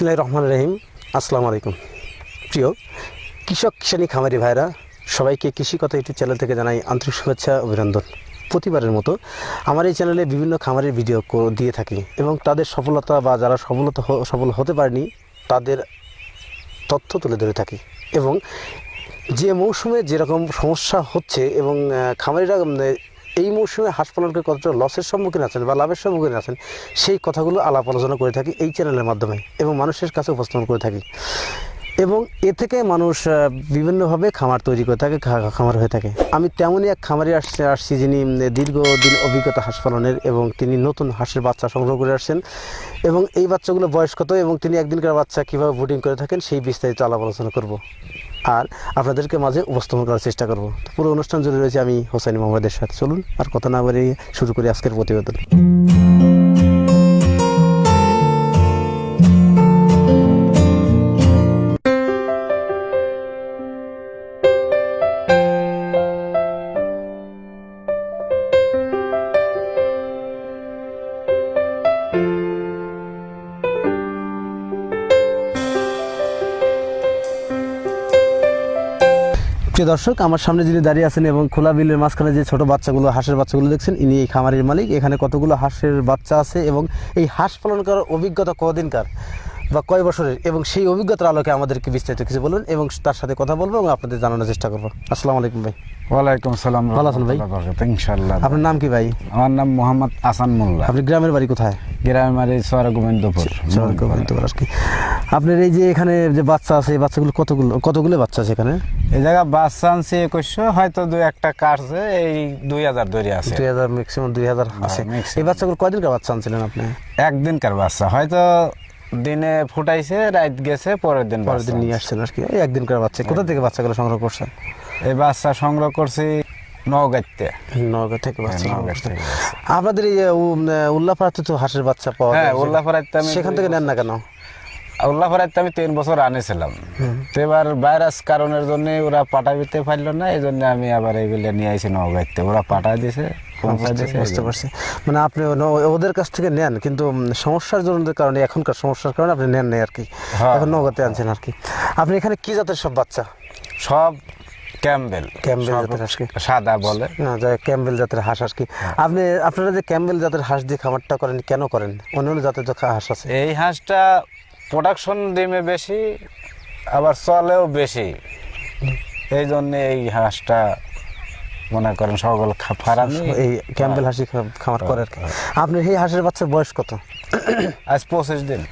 বিসমিল্লাহ রহমান রহিম। আসসালামু আলাইকুম। প্রিয় কৃষক কিষানি খামারি ভাইরা সবাইকে কৃষিকতা ইউটিউব চ্যানেল থেকে জানাই আন্তরিক শুভেচ্ছা অভিনন্দন। প্রতিবারের মতো আমার এই চ্যানেলে বিভিন্ন খামারের ভিডিও দিয়ে থাকি এবং তাদের সফলতা বা যারা সফলতা সফল হতে পারেনি তাদের তথ্য তুলে ধরে থাকি এবং যে মৌসুমে যেরকম সমস্যা হচ্ছে এবং খামারিরা উম, এই মৌসুমে হাঁস পালন করে কতটা লসের সম্মুখীন আছেন বা লাভের সম্মুখীন আছেন, সেই কথাগুলো আলাপ আলোচনা করে থাকি এই চ্যানেলের মাধ্যমে এবং মানুষের কাছে উপস্থাপন করে থাকি। এবং এ থেকে মানুষ বিভিন্নভাবে খামার তৈরি করে থাকে খামার হয়ে থাকে। আমি তেমনই এক খামারে আসছে, আসছি যিনি দীর্ঘদিন অভিজ্ঞতা হাঁস পালনের এবং তিনি নতুন হাঁসের বাচ্চা সংগ্রহ করে আসছেন। এবং এই বাচ্চাগুলো বয়স কত এবং তিনি একদিনকার বাচ্চা কীভাবে বুডিং করে থাকেন, সেই বিস্তারিত আলাপ আলোচনা করব। আর আপনাদেরকে মাঝে উপস্থাপন করার চেষ্টা করব। পুরো অনুষ্ঠান জুড়ে রয়েছে আমি হোসেন মোহাম্মদের সাথে। চলুন আর কথা না বাড়িয়ে শুরু করি আজকের প্রতিবেদন। প্রিয় দর্শক আমার সামনে যিনি দাঁড়িয়ে আছেন এবং খোলা বিলের মাঝখানে যে ছোট বাচ্চাগুলো হাঁসের বাচ্চাগুলো দেখছেন ইনি এই খামারের মালিক। এখানে কতগুলো হাঁসের বাচ্চা আছে এবং এই হাঁস পালন করার অভিজ্ঞতা কদিনকার বা কয় বছরের? এবং সেই অভিজ্ঞতার আলোকে আমাদেরকে বিস্তারিত কিছু বলুন এবং তার সাথে কথা বলব এবং আপনাদের জানানোর চেষ্টা করব। আসসালামু আলাইকুম ভাই। ওয়ালাইকুম সালাম ভালো আছেন ভাই? ইনশাল্লাহ আপনার নাম কি ভাই? আমার নাম মোহাম্মদ আসান মোল্লা। আপনি গ্রামের বাড়ি কোথায়? গ্রামের বাড়ি সোয়ারা গোবিন্দপুর। গোবিন্দপুর আর কি আপনার এই যে এখানে যে বাচ্চা আছে এই বাচ্চাগুলো কতগুলো কতগুলো বাচ্চা আছে এখানে? এই জায়গা বাচ্চা আনছে একুশশো হয়তো দুই একটা কাটছে এই দুই হাজার ধরে আছে। দুই হাজার ম্যাক্সিমাম দুই হাজার আছে। এই বাচ্চাগুলো কয়দিনকার বাচ্চা আনছিলেন আপনি? একদিনকার বাচ্চা। হয়তো দিনে ফুটাইছে রাত গেছে পরের দিন পরের দিন নিয়ে আসছেন আর কি। একদিনকার বাচ্চা। কোথা থেকে বাচ্চাগুলো সংগ্রহ করছেন? এই বাচ্চা সংগ্রহ করছি থেকে বাচ্চা বাচ্চা। আপনাদের এই উল্লাপাড়াতে তো হাঁসের বাচ্চা পাওয়া হ্যাঁ যায়। উল্লাফরাইতে আমি সেখান থেকে নেন না কেন? উল্লাফরাইতে আমি তিন বছর আনেছিলাম। তো এবার ভাইরাস কারণের জন্য ওরা পাঠাইতে পারল না এই জন্য আমি আবার এইগুলো নিয়ে আইছি নগাইতে ওরা পৌঁছাই দিছে বুঝতে পারছি মানে আপনি ওদের কাছ থেকে নেন কিন্তু সমস্যার জন্য কারণে এখনকার সমস্যার কারণে আপনি নেন নাই আর কি। হ্যাঁ। এখন নগদে আনছেন আর কি। আপনি এখানে কি জাতের সব বাচ্চা? সব ক্যাম্বেল। ক্যাম্বেল জাতের হাঁস কি? সাদা বলে। না যাই ক্যাম্বেল জাতের হাঁস আর কি। হ্যাঁ। আপনি আপনারা যে ক্যাম্বেল জাতের হাঁস দিয়ে খামারটা করেন কেন করেন? অন্য অন্য জাতের খা- হাঁস আছে। এই হাঁসটা প্রোডাকশন ডিমে বেশি আবার চলেও বেশি। এই জন্য এই হাঁসটা মনে করেন সকল ফারাম এই ক্যাম্পেল হাসি খামার করে আর কি। আপনার এই হাঁসের বাচ্চার বয়স কত? আজ পঁচিশ দিন।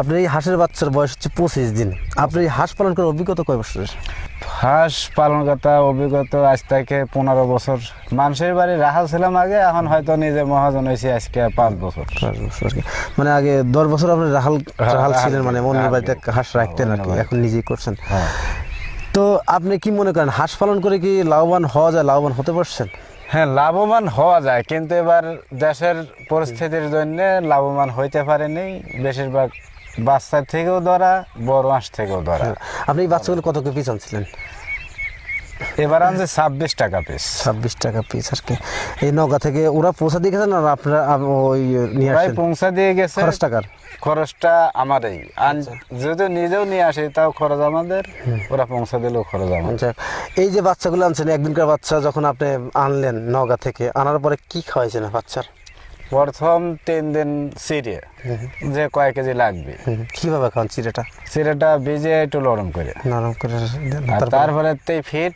আপনার এই হাঁসের বাচ্চার বয়স হচ্ছে পঁচিশ দিন। আপনার এই হাঁস পালন করার অভিজ্ঞতা কয় বছরের? হাঁস পালন কথা অভিজ্ঞতা আজ থেকে পনেরো বছর। মানুষের বাড়ি রাহাল ছিলাম আগে এখন হয়তো নিজে মহাজন হয়েছি আজকে পাঁচ বছর। মানে আগে দশ বছর আপনি রাহাল হ্যাঁ, রাহাল ছিলেন মানে অন্য বাড়িতে হাঁস রাখতেন আর কি এখন নিজেই করছেন। হ্যাঁ। তো আপনি কি মনে করেন হাঁস পালন করে কি লাভবান হওয়া যায় লাভবান হতে পারছেন? হ্যাঁ লাভবান হওয়া যায় কিন্তু এবার দেশের পরিস্থিতির জন্য লাভবান হইতে পারেনি। বেশিরভাগ বাচ্চা থেকেও ধরা বড় হাঁস থেকেও ধরা। আপনি এই বাচ্চাগুলো কত পিস আনছিলেন? এবার আনছে ছাব্বিশ টাকা পিস ছাব্বিশ টাকা পিস আর কি। এই নগা থেকে ওরা পৌঁছা দিয়ে গেছেন আর আপনারা আপ- ওই পৌঁছা দিয়ে গেছে। খরচ টাকার খরচটা আমারই। আর যদি নিজেও নিয়ে আসে তাও খরচ আমাদের। ওরা পৌঁছা দিলেও খরচ আমাদের। আচ্ছা। এই যে বাচ্চাগুলো আনছেন একদিনকার বাচ্চা যখন আপনি আনলেন নগা থেকে আনার পরে কি খাওয়াইছেন বাচ্চার? প্রথম তিন দিন সিরে যে কয় কেজি লাগবে। কীভাবে খাওয়ান চিড়েটা সিরেটা ভিজে একটু নরম করে। নরম করে তারপরে- তেই ফিট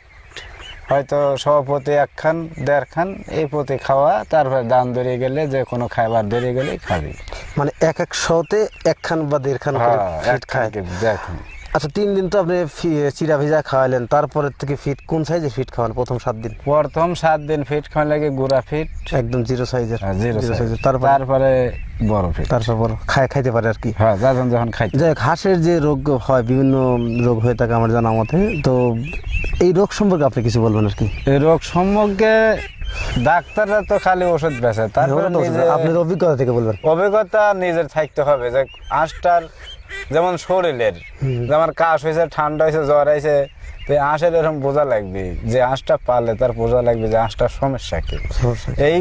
হয়তো সভাপতি একখান দেড়খান এই প্রতি খাওয়া তারপরে দাম ধরিয়ে গেলে যে কোনো খাবার ধরিয়ে গেলে খাবি। মানে এক এক শোতে একখান বা দেড়খান হ্যাঁ ফিট একখান খায়। কি দেড়খান আচ্ছা তিন দিন তো আপনি চিরা ভিজা খাওয়ালেন তারপরের থেকে ফিট কোন সাইজের ফিট খাওয়ান প্রথম সাত দিন? প্রথম সাত দিন ফিট খাওয়া লাগে গুড়া ফিট। একদম জিরো সাইজের জিরো সাইজের তারপর? বড় ফিট। তারপর বড় খায় খাইতে পারে আর কি। হ্যাঁ যখন যখন খাই যাই হাঁসের যে রোগ হয় বিভিন্ন রোগ হয়ে থাকে আমার জানা মতে তো এই রোগ সম্পর্কে আপনি কিছু বলবেন আর কি? এই রোগ সম্পর্কে ডাক্তাররা তো খালি ওষুধ বেছে তারপরে আপনার অভিজ্ঞতা থেকে বলবেন। অভিজ্ঞতা নিজের থাকতে হবে যে আঁশটার যেমন শরীরের যেমন কাশ হয়েছে ঠান্ডা হয়েছে জ্বর হয়েছে তো আঁশের এরকম বোঝা লাগবে যে আঁশটা পারলে তার বোঝা লাগবে যে আঁশটার সমস্যা কি। এই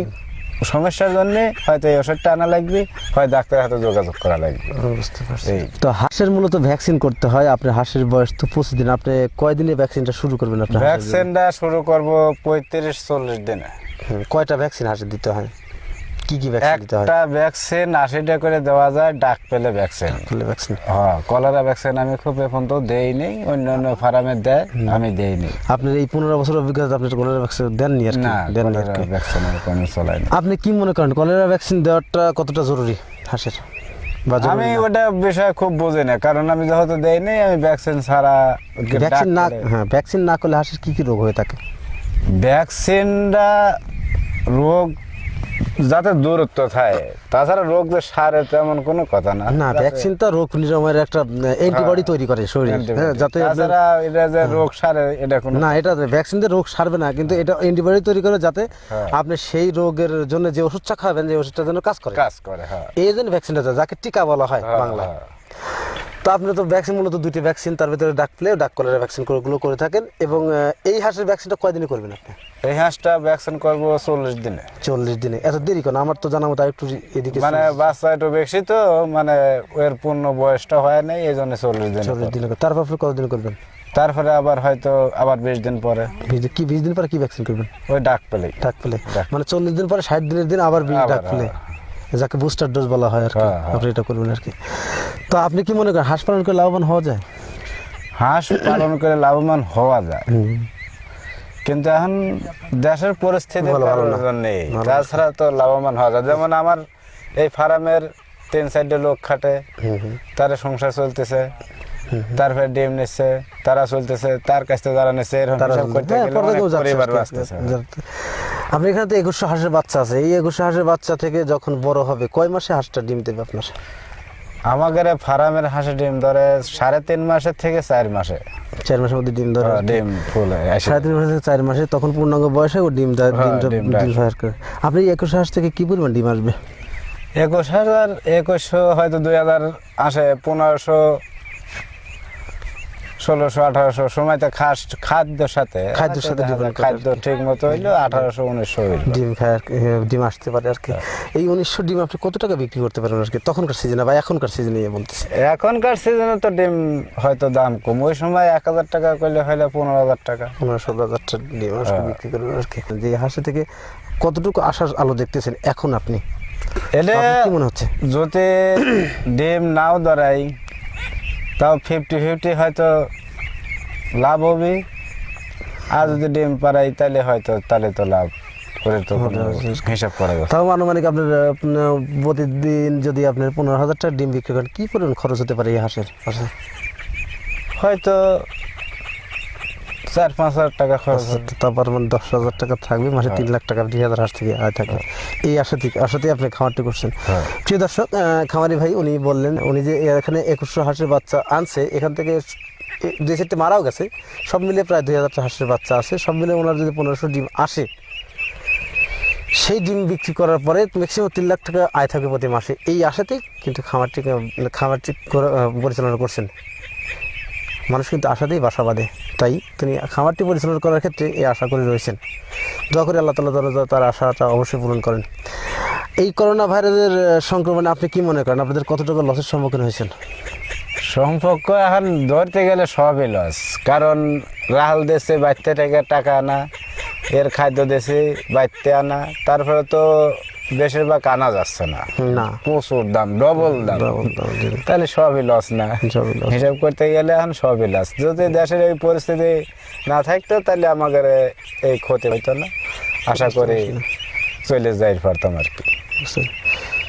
সমস্যার জন্য হয়তো এই ওষুধটা আনা লাগবে হয় ডাক্তারের হাতে যোগাযোগ করা লাগবে। বুঝতে পারছি। তো হাঁসের মূলত ভ্যাকসিন করতে হয় আপনার হাঁসের বয়স তো পঁচিশ দিন আপনি কয়দিনে ভ্যাকসিনটা শুরু করবেন আপনার হাঁসের? ভ্যাকসিনটা শুরু করব পঁয়ত্রিশ চল্লিশ দিনে। কয়টা ভ্যাকসিন হাঁসের দিতে হয়? কি কি ভ্যাকসিন দিতে হয়? একটা ভ্যাকসিন আশিটা করে দেওয়া যায় ডাক পেলে ভ্যাকসিন ফুলে ভ্যাকসিন হ্যাঁ কলেরা ভ্যাকসিন আমি খুব এখন তো দেইনি অন্য অন্য ফার্মে দেয় আমি দেইনি। আপনার এই পনেরো বছর অভিজ্ঞতা আপনি কলেরা ভ্যাকসিন দেননি আর কি? না দেননি আর কি। ভ্যাকসিন আমি চলাই না। আপনি কি মনে করেন কলেরা ভ্যাকসিন দেওয়াটা কতটা জরুরি হাঁসের? আমি ওটা বিষয় খুব বুঝি না কারণ আমি যেহেতু দেইনি আমি ভ্যাকসিন ছাড়া ভ্যাকসিন না হ্যাঁ ভ্যাকসিন না করলে হাঁসের কি কি রোগ হয়ে থাকে ভ্যাকসিনটা রোগ যাতে দূরত্ব থাকে। তাছাড়া রোগ যে সারে তেমন কোনো কথা না। না ভ্যাকসিন তো রোগ নিরাময়ের একটা অ্যান্টিবডি তৈরি করে শরীর। হ্যাঁ, যাতে তাছাড়া এটা যে রোগ সারে এটা কোনো না এটা ভ্যাকসিন দিয়ে রোগ সারবে না কিন্তু এটা অ্যান্টিবডি তৈরি করে যাতে হ্যাঁ। আপনি সেই রোগের জন্য যে ওষুধটা খাবেন যে ওষুধটা যেন কাজ করে। কাজ করে হ্যাঁ। এই জন্য ভ্যাকসিনটা যাকে টিকা বলা হয় হ্যাঁ, বাংলা হ্যাঁ। তো আপনি তো ভ্যাকসিন মূলত দুটি ভ্যাকসিন তার ভিতরে ডাক প্লে ডাক কলেরা ভ্যাকসিনগুলো করে থাকেন। এবং এই হাঁসের ভ্যাকসিনটা কয়দিনে করবেন আপনি? এই হাঁসটা ভ্যাকসিন করব চল্লিশ দিনে। চল্লিশ দিনে। এত দেরি কেন? আমার তো জানা মতো একটু এদিকে মানে বাচ্চা একটু বেশি তো মানে এর পূর্ণ বয়সটা হয় নাই এই জন্য চল্লিশ দিন চল্লিশ দিনে তারপর আপনি কতদিন করবেন? তারপরে আবার হয়তো আবার বিশ দিন পরে। কি বিশ দিন পরে কি ভ্যাকসিন করবেন? ওই ডাক পেলেই ডাক পেলে। মানে চল্লিশ দিন পরে ষাট দিনের দিন আবার ডাক পেলে যাকে বুস্টার ডোজ বলা হয় আর কি। হ্যাঁ, হ্যাঁ। আপনি এটা করবেন আর কি। তো আপনি কি মনে করেন হাঁস পালন করে লাভবান হওয়া যায়? হাঁস পালন করে লাভবান হওয়া যায়। কিন্তু এখন দেশের পরিস্থিতি। নেই। তাছাড়া তো লাভবান হওয়া যায়। যেমন আমার এই ফার্মের তিন চারটে লোক খাটে। তার সংসার চলতেছে তারপরে ডিম নিচ্ছে তারা চলতেছে তার কাছ থেকে যারা নিচ্ছে হ্যাঁ, পরিবার বাঁচতেছে। আপনি এখানে তো একুশশো হাঁসের বাচ্চা আছে। এই একুশশো হাঁসের বাচ্চা থেকে যখন বড় হবে কয় মাসে হাঁসটা ডিম দেবে আপনার? আমাদের ফার্মের হাঁসে ডিম ধরে সাড়ে তিন মাসের থেকে চার মাসে। চার মাসের মধ্যে ডিম ধরে হ্যাঁ, ডিম ফুল সাড়ে তিন মাসের থেকে চার মাসে তখন পূর্ণাঙ্গ বয়সে ও ডিম হ্যাঁ, ডিম করে আপনি একুশ হাঁস থেকে কি পরিমাণ ডিম আসবে? একুশ হাজার একুশশো হয়তো দুই হাজার আসে পনেরোশো ষোলোশো আঠারোশো সময় তো খাস খাদ্যের সাথে। খাদ্যের সাথে খাদ্য ঠিক মতো হইল আঠারোশো উনিশশো হইল। ডিম ফায়ার ডিম আসতে পারে আর কি। হ্যাঁ। এই উনিশশো ডিম আপনি কত টাকা বিক্রি করতে পারেন আর কি? তখনকার সিজনে বা এখনকার সিজনে বলতেছি। এখনকার সিজনে তো ডিম হয়তো দাম কম। ওই সময় এক হাজার টাকা করলে হইলে পনেরো হাজার টাকা। পনেরো ষোলো হাজারটা ডিম আজকে হ্যাঁ। বিক্রি করবেন আর কি। যে হাঁসে থেকে কতটুকু আশার আলো দেখতেছেন এখন আপনি? কি মনে হচ্ছে? যদি ডিম নাও ধরাই তাও ফিফটি ফিফটি হয়তো লাভ হবে। আর যদি ডিম পারাই তাহলে হয়তো তাহলে তো লাভ করে তো হিসাব করা তাও আনুমানিক আপনার আপনার প্রতিদিন যদি আপনার পনেরো হাজার টাকা ডিম বিক্রি করেন কী পরিমাণ খরচ হতে পারে এই হাঁসের? হয়তো চার পাঁচ হাজার টাকা খরচ। তারপর মানে দশ হাজার টাকা থাকবে মাসে তিন লাখ টাকা দুই হাজার হাঁস থেকে আয় থাকবে এই আশা থেকে আশাতেই আপনি খামারটি করছেন। হ্যাঁ। প্রিয় দর্শক খামারি ভাই উনি বললেন উনি যে এখানে একুশশো হাঁসের বাচ্চা আনছে এখান থেকে দুই চারটে মারাও গেছে। সব মিলে প্রায় দুই হাজারটা হাঁসের বাচ্চা আছে। সব মিলে ওনার যদি পনেরোশো ডিম আসে সেই ডিম বিক্রি করার পরে ম্যাক্সিমাম তিন লাখ টাকা আয় থাকবে প্রতি মাসে। এই আশাতেই কিন্তু খামারটি খামারটি পরিচালনা করছেন। মানুষ কিন্তু আশাতেই বাসা বাঁধে। তাই তিনি খামারটি পরিচালনা করার ক্ষেত্রে এই আশা করে রয়েছেন। দোয়া করে আল্লাহ তালা তালা তার আশাটা অবশ্যই পূরণ করেন। এই করোনা ভাইরাসের সংক্রমণে আপনি কি মনে করেন? আপনাদের কতটুকু লসের সম্মুখীন হয়েছেন? সম্পর্ক এখন ধরতে গেলে সবই লস। কারণ রাহাল দেশে বাইতে থেকে টাকা আনা এর খাদ্য দেশে বাইতে আনা। তারপরে তো বেশিরভাগ আনা যাচ্ছে না। না। প্রচুর দাম ডবল দাম। তাহলে সবই লস না। হিসাব করতে গেলে এখন সবই লস যদি দেশের এই পরিস্থিতি না থাকতো তাহলে আমাদের এই ক্ষতি হইতো না। আশা করি চলে যাই পারতাম আর কি?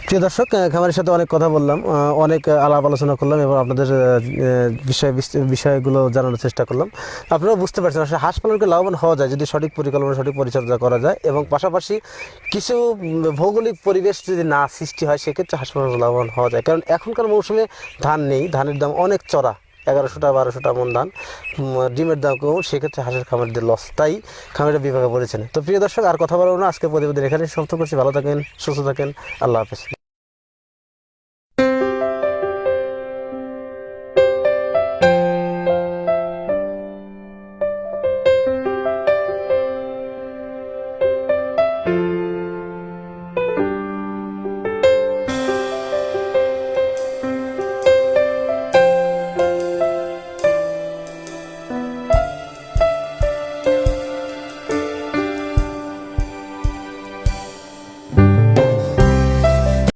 প্রিয় দর্শক খামারের সাথে অনেক কথা বললাম অনেক আলাপ আলোচনা করলাম এবং আপনাদের বিষয় বিষয়গুলো জানানোর চেষ্টা করলাম। আপনারা বুঝতে পারছেন, আসলে হাঁস পালনকে লাভবান হওয়া যায় যদি সঠিক পরিকল্পনা, সঠিক পরিচর্যা করা যায় এবং পাশাপাশি কিছু ভৌগোলিক পরিবেশ যদি না সৃষ্টি হয়, সেক্ষেত্রে হাঁস পালন লাভবান হওয়া যায়। কারণ এখনকার মৌসুমে ধান নেই, ধানের দাম অনেক চড়া, এগারোশোটা, বারোশোটা মন ধান ডিমের দাম কম, সেক্ষেত্রে হাঁসের খামারদের লস তাই খামারের বিভাগে পড়েছেন তো প্রিয় দর্শক, আর কথা বলব না, আজকে প্রতিবেদন এখানে সমাপ্ত করছি। ভালো থাকেন, সুস্থ থাকেন, আল্লাহ হাফেজ।